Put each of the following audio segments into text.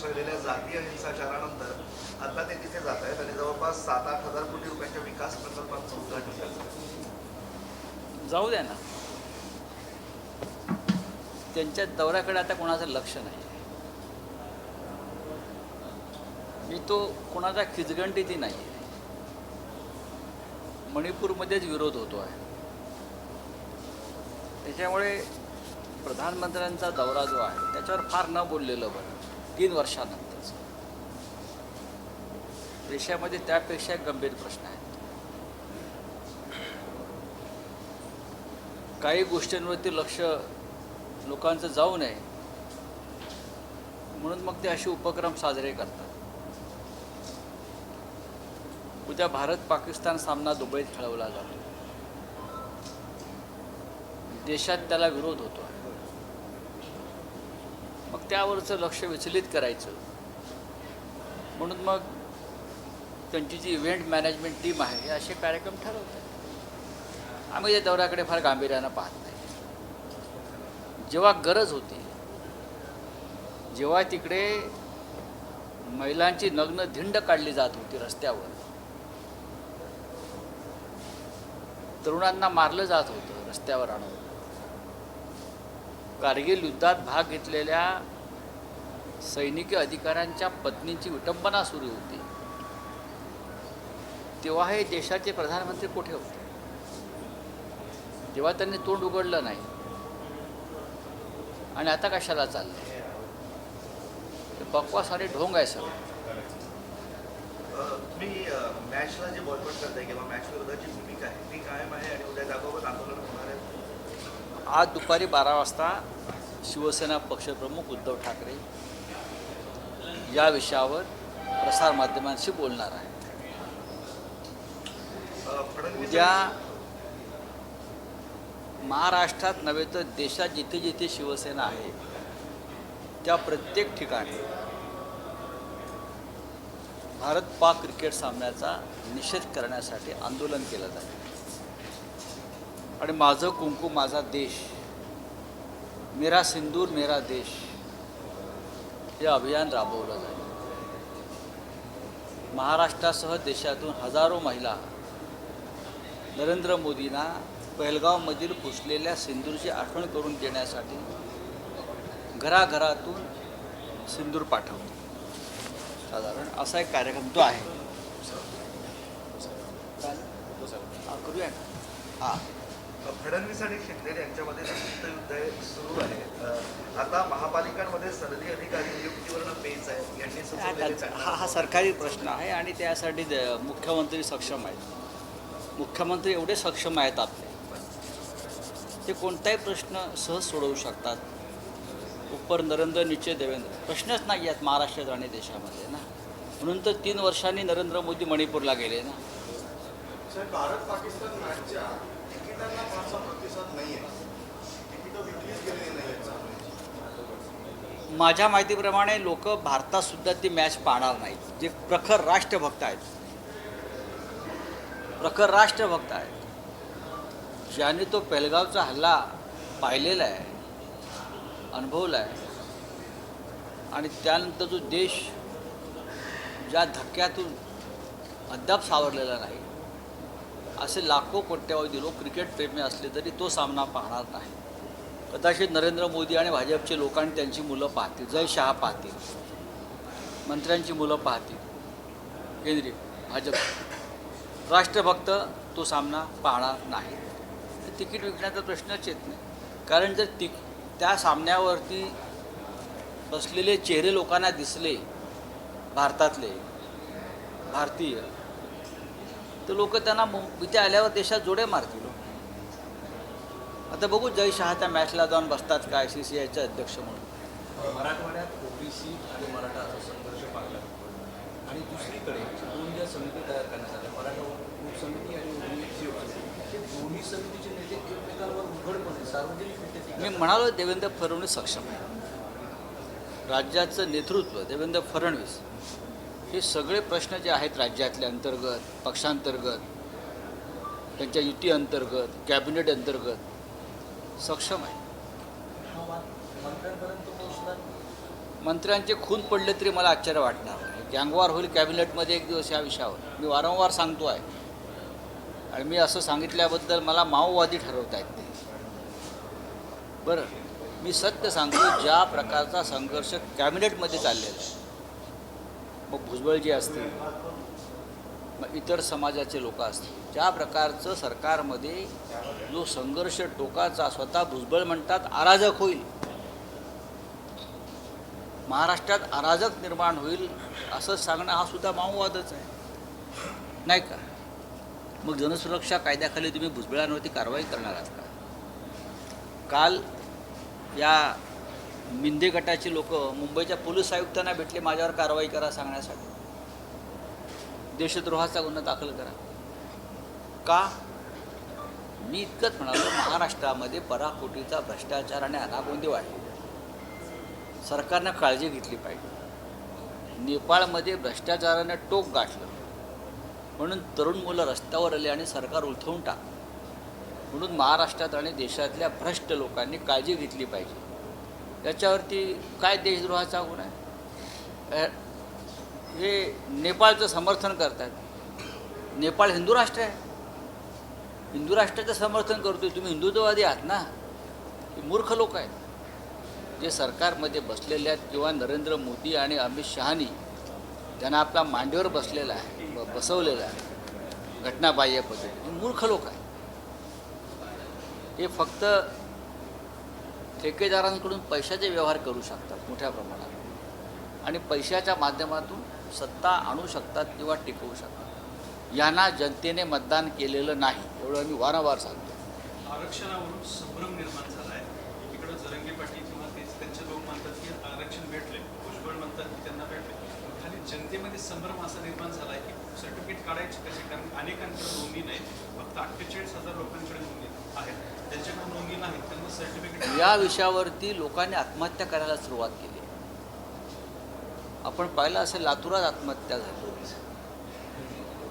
जाती जातीय हिंसाचारानंतर आता ते तिथे जात आहेत आणि जवळपास सात आठ हजार कोटी रुपयांच्या विकास प्रकल्पांचं उद्घाटन करतात जाऊ द्या ना. त्यांच्या दौऱ्याकडे आता कोणाचं लक्ष नाही. मी तो कोणाचा खिचगंटीती नाही आहे मणिपूरमध्येच विरोध होतो आहे. त्याच्यामुळे प्रधानमंत्र्यांचा दौरा जो आहे त्याच्यावर फार न बोललेलं बरं. तीन वर्षानंतर देशामध्ये त्यापेक्षा गंभीर प्रश्न आहेत. काही गोष्टींवरती लक्ष लोकांचं जाऊ नये. म्हणून मग ते असे उपक्रम साजरे करतात. उद्या भारत पाकिस्तान सामना दुबईत खेळवला जातो. देशात त्याला विरोध होतो आहे त्यावरचं लक्ष विचलित करायचं. म्हणून मग त्यांची जी इव्हेंट मॅनेजमेंट टीम आहे हे असे कार्यक्रम ठरवतात. आम्ही त्या दौऱ्याकडे फार गांभीर्यानं पाहत नाही. जेव्हा गरज होती जेव्हा तिकडे महिलांची नग्न धिंड काढली जात होती रस्त्यावर तरुणांना मारलं जात होतं रस्त्यावर आणून. कारगिल युद्धात भाग घेतलेल्या सैनिकी अधिकाऱ्यांच्या पत्नींची विटंबना सुरू होती. तेव्हा हे देशाचे प्रधानमंत्री कुठे होते? तेव्हा त्यांनी तोंड उघडलं नाही. आणि आता कशाला चाललंय बकवास आणि ढोंग आहे सगळं. अ, तुम्ही मॅचला जे बॉयकॉट करताय किंवा मॅच विरोधाची भूमिका आहे ती कायम आहे आणि उद्या जागोबत आंदोलन होणार आहे? आज दुपारी बारा वाजता शिवसेना पक्षप्रमुख उद्धव ठाकरे या विषयावर प्रसारमाध्यमांशी बोलणार आहे. उद्या महाराष्ट्रात नव्हे तर देशात जिथे जिथे शिवसेना आहे त्या प्रत्येक ठिकाणी भारत पाक क्रिकेट सामन्याचा निषेध करण्यासाठी आंदोलन केलं जाईल आणि माझं कुंकू माझा देश मेरा सिंदूर मेरा देश हे अभियान राबवलं जाईल. महाराष्ट्रासह देशातून हजारो महिला नरेंद्र मोदींना पहलगावमधील पुसलेल्या सिंदूरची आठवण करून देण्यासाठी घराघरातून सिंदूर पाठवतो. साधारण असा एक कार्यक्रम तो आहे. हा, करूया ना? हां. अ, फडणवीस आणि शिंदे यांच्यामध्ये संयुक्त युद्ध हे सुरू आहे. आता महापालिकांमध्ये सरकारी अधिकारी नियुक्तीवरनं पेच आहे. यांनी सुचवलेले हा हा सरकारी प्रश्न आहे आणि त्यासाठी द- मुख्यमंत्री सक्षम आहेत. मुख्यमंत्री एवढे सक्षम आहेत आपले. ते कोणताही प्रश्न सहज सोडवू शकतात. उपर नरेंद्र निश्चय देवेंद्र. प्रश्नच नाही आहेत महाराष्ट्रात आणि देशामध्ये ना. म्हणून तर तीन वर्षांनी नरेंद्र मोदी मणिपूरला गेले ना. भारत पाकिस्तान मॅचच्या तिकिटांना फारसा प्रतिसाद नाही आहे तिकीटं विकलीच गेलेली नाही आहेत माझ्या माहितीप्रमाणे लोक भारतातसुद्धा ती मॅच पाहणार नाहीत. जे प्रखर राष्ट्रभक्त आहेत. प्रखर राष्ट्रभक्त आहेत. ज्याने तो पेलगावचा हल्ला पाहिलेला आहे अनुभवला आहे आणि त्यानंतर जो देश ज्या धक्क्यातून अद्याप सावरलेला नाही असे लाखो कोट्यावधी लोक क्रिकेट प्रेमी असले तरी तो सामना पाहणार नाही. कदाचित नरेंद्र मोदी आणि भाजपचे लोक आणि त्यांची मुलं पाहतील. जय शहा पाहतील. मंत्र्यांची मुलं पाहतील. केंद्रीय भाजप. राष्ट्रभक्त तो सामना पाहणार नाही. तिकीट विकण्याचा प्रश्नच येत नाही. कारण जर ति त्या सामन्यावरती बसलेले चेहरे लोकांना दिसले भारतातले भारतीय तर लोक त्यांना इथे आल्यावर देशात जोडे मारतील. आता बघू जय शहा त्या मॅचला जाऊन बसतात काय सी सी आयचे अध्यक्ष म्हणून. मराठवाड्यात ओबीसी आणि मराठा असा संघर्ष मिळतो आणि दुसरीकडे दोन ज्या समिती तयार करण्यात आल्या मराठा उपसमिती आणि हे दोन्ही समितीचे नेते एकमेकांवर उघडपणे सार्वजनिकरित्या मी म्हणालो देवेंद्र फडणवीस सक्षम आहे. राज्याचं नेतृत्व देवेंद्र फडणवीस हे सगळे प्रश्न जे आहेत राज्यातल्या अंतर्गत पक्षांतर्गत त्यांच्या युती अंतर्गत कॅबिनेट अंतर्गत सक्षम आहे. मंत्र्यांचे खून पडले तरी मला आश्चर्य वाटणार नाही. गँगवार होईल कॅबिनेटमध्ये एक दिवस या विषयावर. मी वारंवार सांगतो आहे. आणि मी असं सांगितल्याबद्दल मला माओवादी ठरवता येत नाही. बरं मी सत्य सांगतो ज्या प्रकारचा संघर्ष कॅबिनेटमध्ये चाललेला आहे. मग भुजबळजी असतील मग इतर समाजाचे लोक असतील ज्या प्रकारचं सरकारमध्ये जो संघर्ष टोकाचा स्वतः भुजबळ म्हणतात अराजक होईल. महाराष्ट्रात अराजक निर्माण होईल असं सांगणं हा सुद्धा माओवादच आहे. नाही का? मग जनसुरक्षा कायद्याखाली तुम्ही भुजबळांवरती कारवाई करणार आहात का? काल या मिंदे गटाची लोक मुंबईच्या पोलीस आयुक्तांना भेटले माझ्यावर कारवाई करा सांगण्यासाठी. देशद्रोहाचा गुन्हा दाखल करा. का? मी इतकंच म्हणालो महाराष्ट्रामध्ये पराकोटीचा भ्रष्टाचार आणि अनागोंदी वाढली सरकारनं काळजी घेतली पाहिजे. नेपाळमध्ये भ्रष्टाचारानं टोक गाठलं. म्हणून तरुण मुलं रस्त्यावर आली आणि सरकार उलथवून टाक म्हणून महाराष्ट्रात आणि देशातल्या भ्रष्ट लोकांनी काळजी घेतली पाहिजे. याच्यावरती काय देशद्रोहाचा गुन्हा आहे? हे नेपाळचं समर्थन करतात. नेपाळ हिंदू राष्ट्र आहे. हिंदू राष्ट्राचं समर्थन करतो तुम्ही हिंदुत्ववादी आहात ना? हे मूर्ख लोक आहेत. जे सरकारमध्ये बसलेले आहेत किंवा नरेंद्र मोदी आणि अमित शहानी त्यांना आपला मांडीवर बसलेला आहे बसवलेला आहे. घटनाबाह्य पद्धतीने मूर्ख लोक आहेत. हे फक्त ठेकेदारांकडून पैशाचे व्यवहार करू शकतात मोठ्या प्रमाणात. आणि पैशाच्या माध्यमातून सत्ता आणू शकतात किंवा टिकवू शकतात. यांना जनतेने मतदान केलेलं नाही एवढं मी वारंवार सांगतो. आरक्षणावरून संभ्रम निर्माण झाला आहे. एकीकडे जरंगे पाटील किंवा ते त्यांचे लोक म्हणतात की आरक्षण भेटले भुजबळ म्हणतात की त्यांना भेटले. खाली जनतेमध्ये संभ्रम असा निर्माण झाला आहे की सर्टिफिकेट काढायचे कसे कारण अनेकांकडे नोंदी नाही फक्त अठ्ठेचाळीस हजार लोकांकडे नोंदी आहेत. त्यांच्याकडे नोंदी नाही त्यांना सर्टिफिकेट या विषयावरती लोकांनी आत्महत्या करायला सुरुवात केली. आपण पाहिलं असेल लातूरात आत्महत्या झाली.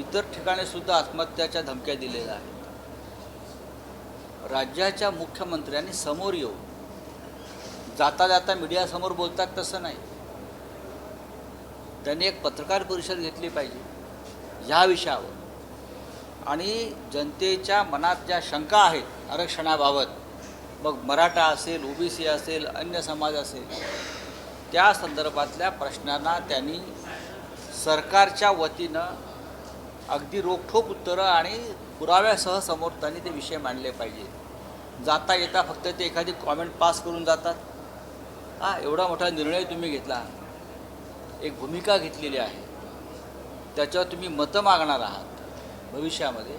इतर ठिकाणी सुद्धा आत्महत्याच्या धमक्या दिलेल्या आहेत. राज्याच्या मुख्यमंत्र्यांनी समोर येऊन जाता जाता मीडियासमोर बोलतात तसं नाही. त्यांनी एक पत्रकार परिषद घेतली पाहिजे. ह्या विषयावर. आणि जनतेच्या मनात ज्या शंका आहेत आरक्षणाबाबत मग मराठा असेल ओबीसी असेल अन्य समाज असेल त्या संदर्भातल्या प्रश्नांना त्यांनी सरकारच्या वतीनं अगदी रोखठोक उत्तरं आणि पुराव्यासह समोर त्यांनी ते विषय मांडले पाहिजे. जाता येता फक्त ते एखादी कॉमेंट पास करून जातात. हा एवढा मोठा निर्णय तुम्ही घेतला. एक भूमिका घेतलेली आहे. त्याच्यावर तुम्ही मतं मागणार आहात. भविष्यामध्ये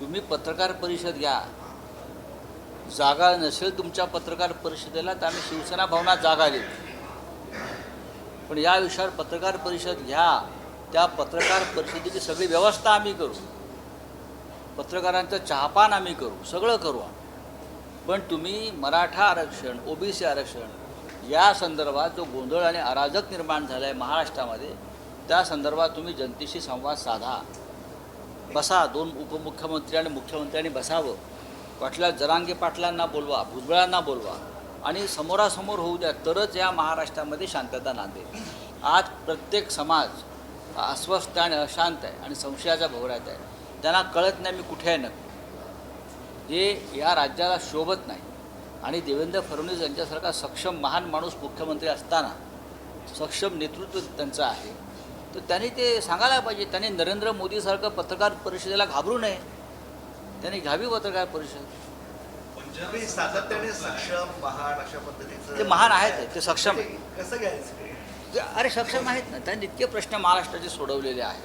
तुम्ही पत्रकार परिषद घ्या. जागा नसेल तुमच्या पत्रकार परिषदेला तर आम्ही शिवसेना भवनात जागा देतो पण या विषयावर पत्रकार परिषद घ्या. त्या पत्रकार परिषदेची सगळी व्यवस्था आम्ही करू. पत्रकारांचं चहापान आम्ही करू. सगळं करू पण तुम्ही मराठा आरक्षण ओबीसी आरक्षण या संदर्भात जो गोंधळ आणि अराजक निर्माण झाला आहे महाराष्ट्रामध्ये त्या संदर्भात तुम्ही जनतेशी संवाद साधा. बसा दोन उपमुख्यमंत्री आणि मुख्यमंत्र्यांनी बसावं. पाटला जरांगे पाटलांना बोलवा भुजबळांना बोलवा आणि समोरासमोर होऊ द्या तरच या महाराष्ट्रामध्ये शांतता नांदेल. आज प्रत्येक समाज अस्वस्थ आणि अशांत आहे आणि संशयाच्या भोवऱ्यात आहे. त्यांना कळत नाही मी कुठे आहे नक्की. हे या राज्याला शोभत नाही. आणि देवेंद्र फडणवीस यांच्यासारखा सक्षम महान माणूस मुख्यमंत्री असताना सक्षम नेतृत्व त्यांचं आहे. तर त्यांनी ते सांगायला पाहिजे त्यांनी नरेंद्र मोदीसारखं पत्रकार परिषदेला घाबरू नये. त्यांनी घ्यावी पत्रकार परिषद. सातत्याने सक्षम महान अशा पद्धतीचं ते महान आहेत ते सक्षम. कसं घ्यायचं? अरे सक्षम आहेत ना त्यांनी इतके प्रश्न महाराष्ट्राचे सोडवलेले आहेत.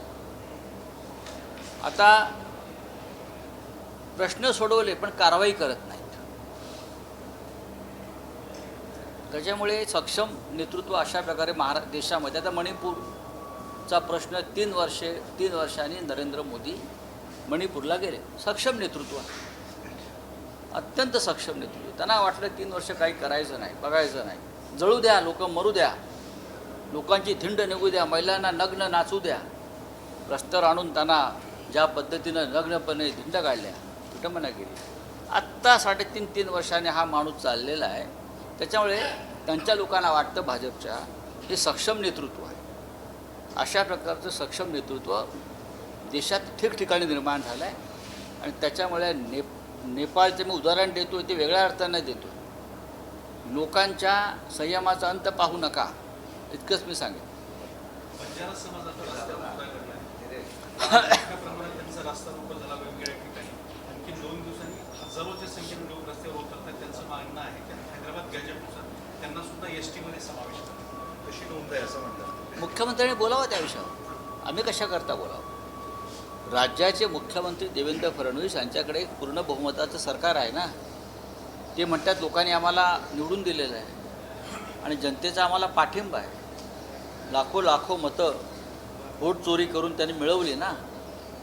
आता प्रश्न सोडवले पण कारवाई करत नाहीत. त्याच्यामुळे सक्षम नेतृत्व अशा प्रकारे महारा देशामध्ये आता चा प्रश्न तीन वर्षे तीन वर्षांनी नरेंद्र मोदी मणिपूरला गेले. सक्षम नेतृत्व आहे. अत्यंत सक्षम नेतृत्व त्यांना वाटलं तीन वर्ष काही करायचं नाही बघायचं नाही. जळू द्या लोक मरू द्या. लोकांची थिंड निघू द्या महिलांना नग्न नाचू द्या. रस्त्यावर आणून त्यांना ज्या पद्धतीनं नग्नपणे धिंड काढल्या विटंबना केली. आत्ता साडेतीन तीन वर्षाने हा माणूस चाललेला आहे. त्याच्यामुळे त्यांच्या लोकांना वाटतं भाजपच्या हे सक्षम नेतृत्व आहे. अशा प्रकारचं सक्षम नेतृत्व देशात ठिकठिकाणी निर्माण झालं आहे आणि त्याच्यामुळे ने नेपाळचं मी उदाहरण देतो ते वेगळ्या अर्थानं देतो लोकांच्या संयमाचा अंत पाहू नका इतकंच मी सांगेन. त्यांना सुद्धा एस टीमध्ये समावेश कशी नोंद आहे असं म्हणतात. मुख्यमंत्र्यांनी बोलावं त्या विषयावर. आम्ही कशा करता बोलावं? राज्याचे मुख्यमंत्री देवेंद्र फडणवीस यांच्याकडे पूर्ण बहुमताचं सरकार आहे ना? ते म्हणतात लोकांनी आम्हाला निवडून दिलेलं आहे आणि जनतेचा आम्हाला पाठिंबा आहे. लाखो लाखो मतं वोट चोरी करून त्यांनी मिळवली ना?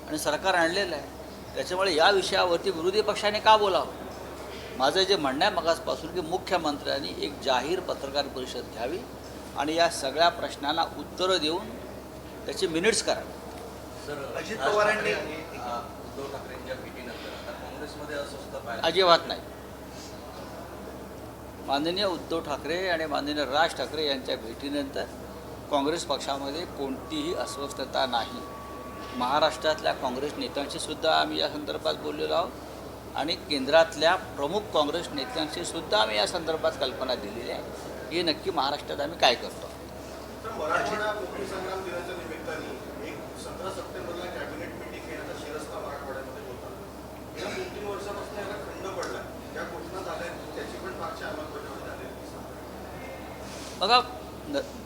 आणि सरकार आणलेलं आहे. त्याच्यामुळे या विषयावरती विरोधी पक्षाने का बोलावं? माझं जे म्हणणं आहे मगासपासून की मुख्यमंत्र्यांनी एक जाहीर पत्रकार परिषद घ्यावी. आणि या सगळ्या प्रश्नांना उत्तरं देऊन त्याचे मिनिट्स करावे सर अजित पवारांनी- उद्धव ठाकरेंच्या भेटीनंतर आता काँग्रेसमध्ये अस्वस्थता अजिबात नाही. माननीय उद्धव ठाकरे आणि माननीय राज ठाकरे यांच्या भेटीनंतर काँग्रेस पक्षामध्ये कोणतीही अस्वस्थता नाही. महाराष्ट्रातल्या काँग्रेस नेत्यांशी सुद्धा आम्ही या संदर्भात बोललेलो आहोत आणि केंद्रातल्या प्रमुख काँग्रेस नेत्यांशी सुद्धा आम्ही या संदर्भात कल्पना दिलेली आहे. की नक्की महाराष्ट्रात आम्ही काय करतो? बघा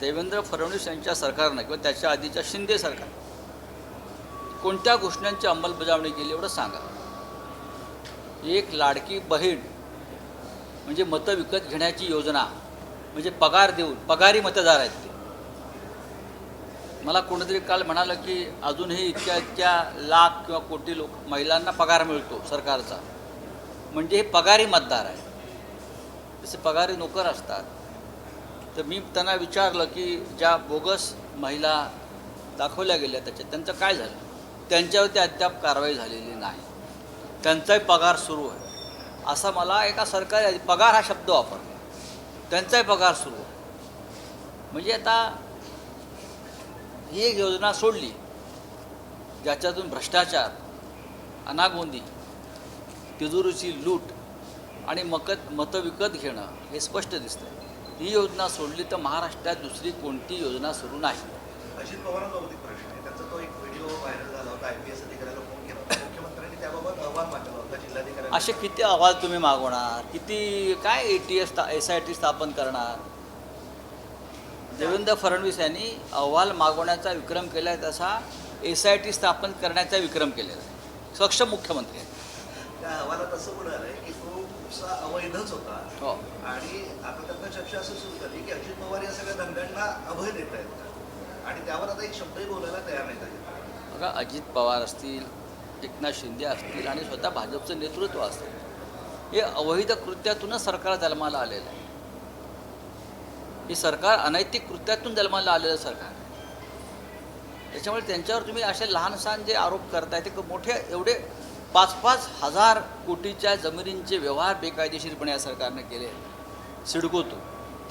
देवेंद्र फडणवीस यांच्या सरकारनं किंवा त्याच्या आधीच्या शिंदे सरकार कोणत्या घोषणांची अंमलबजावणी केली एवढं सांगा. एक लाडकी बहीण म्हणजे मतं विकत घेण्याची योजना म्हणजे पगार देऊन पगारी मतदार आहेत ते. मला कोणीतरी काल म्हणालं की अजूनही इतक्या इतक्या लाख किंवा कोटी लोक महिलांना पगार मिळतो सरकारचा. म्हणजे हे पगारी मतदार आहे जसे पगारी नोकर असतात. तर मी त्यांना विचारलं की ज्या बोगस महिला दाखवल्या गेल्या त्याच्यात त्यांचं काय झालं? त्यांच्यावरती अद्याप कारवाई झालेली नाही. त्यांचाही पगार सुरू आहे. असा मला एका सरकारी पगार हा शब्द वापरला. त्यांचाही पगार सुरू. म्हणजे आता ही एक योजना सोडली ज्याच्यातून भ्रष्टाचार अनागोंदी तिजोरीची लूट आणि मकत मतं विकत घेणं हे स्पष्ट दिसतं ही योजना सोडली तर महाराष्ट्रात दुसरी कोणती योजना सुरू नाही? अजित पवारांचा प्रश्न आहे. त्यांचा तो एक व्हिडिओ व्हायरल झाला होता आय पी एस फोन केला होता मुख्यमंत्र्यांनी त्याबाबत अहवाल मांडला होता जिल्हाधिकाऱ्यांना असे किती अहवाल तुम्ही मागवणार? किती काय A T S S I T स्थापन करणार? देवेंद्र फडणवीस यांनी अहवाल मागवण्याचा विक्रम केला आहे तसा एस आय टी स्थापन करण्याचा विक्रम केलेला आहे. सक्षम मुख्यमंत्री आहेत. त्या अहवालात असं म्हणाल आहे की तो उपसा अवैधच होता. हो. आणि आता त्यांना चर्चा असं सुरू झाली की अजित पवार या सगळ्या धंद्यांना अभय देत आहेत आणि त्यावर आता एक शब्दही बोलायला तयार नाही बघा अजित पवार असतील एकनाथ शिंदे असतील आणि स्वतः भाजपचं नेतृत्व असेल हे अवैध कृत्यातूनच सरकार जन्माला आलेलं आहे. हे सरकार अनैतिक कृत्यातून जन्माला आलेलं सरकार आहे. त्याच्यामुळे त्यांच्यावर तुम्ही असे लहान सहान जे आरोप करताय ते क- मोठे एवढे पाच पाच हजार कोटीच्या जमिनींचे व्यवहार बेकायदेशीरपणे या सरकारनं केले. सिडकोतून.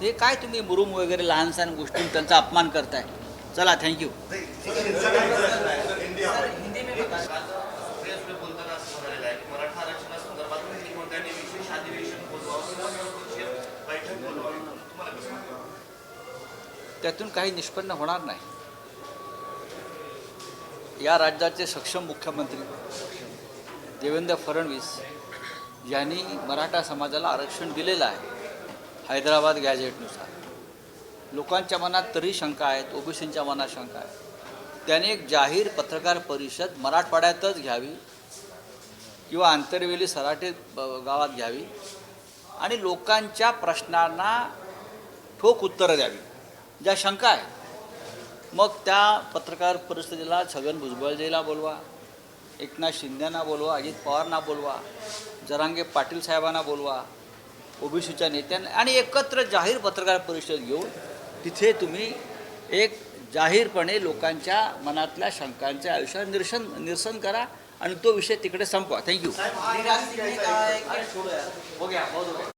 ते काय तुम्ही मुरुम वगैरे लहान सहान गोष्टी त्यांचा अपमान करताय? चला थँक्यू नाही, एक शिरसाट- इंडिया प्रेस में बोलताना असं म्हणालेलं आहे की मराठा आरक्षणासंदर्भात मुख्यमंत्र्यांनी विशेष अधिवेशन बोलवावं किंवा विशेष बैठक बोलवावी तुम्हाला कसं वाटतं? त्यातून काही निष्पन्न होणार नाही. या राज्याचे सक्षम मुख्यमंत्री देवेंद्र फडणवीस यांनी मराठा समाजाला आरक्षण दिलेलं आहे हैदराबाद गॅजेटनुसार लोकांच्या मनात तरी शंका आहेत ओबीसींच्या मनात शंका आहेत. त्याने एक जाहीर पत्रकार परिषद मराठवाड्यातच घ्यावी किंवा आंतरवेली सराटे गावात घ्यावी आणि लोकांच्या प्रश्नांना ठोक उत्तरं द्यावी. ज्या शंका आहेत मग त्या पत्रकार परिषदेला छगन भुजबळजीला बोलवा एकनाथ शिंदेना बोलवा अजित पवारांना बोलवा जरांगे पाटील साहेबांना बोलवा ओबीसीच्या नेत्यांना आणि एकत्र जाहीर पत्रकार परिषद घेऊन तिथे तुम्ही एक जाहीरपणे लोकांच्या मनातल्या शंकांच्या आयुष्यात निरसन निरसन करा आणि तो विषय तिकडे संपवा. थँक्यू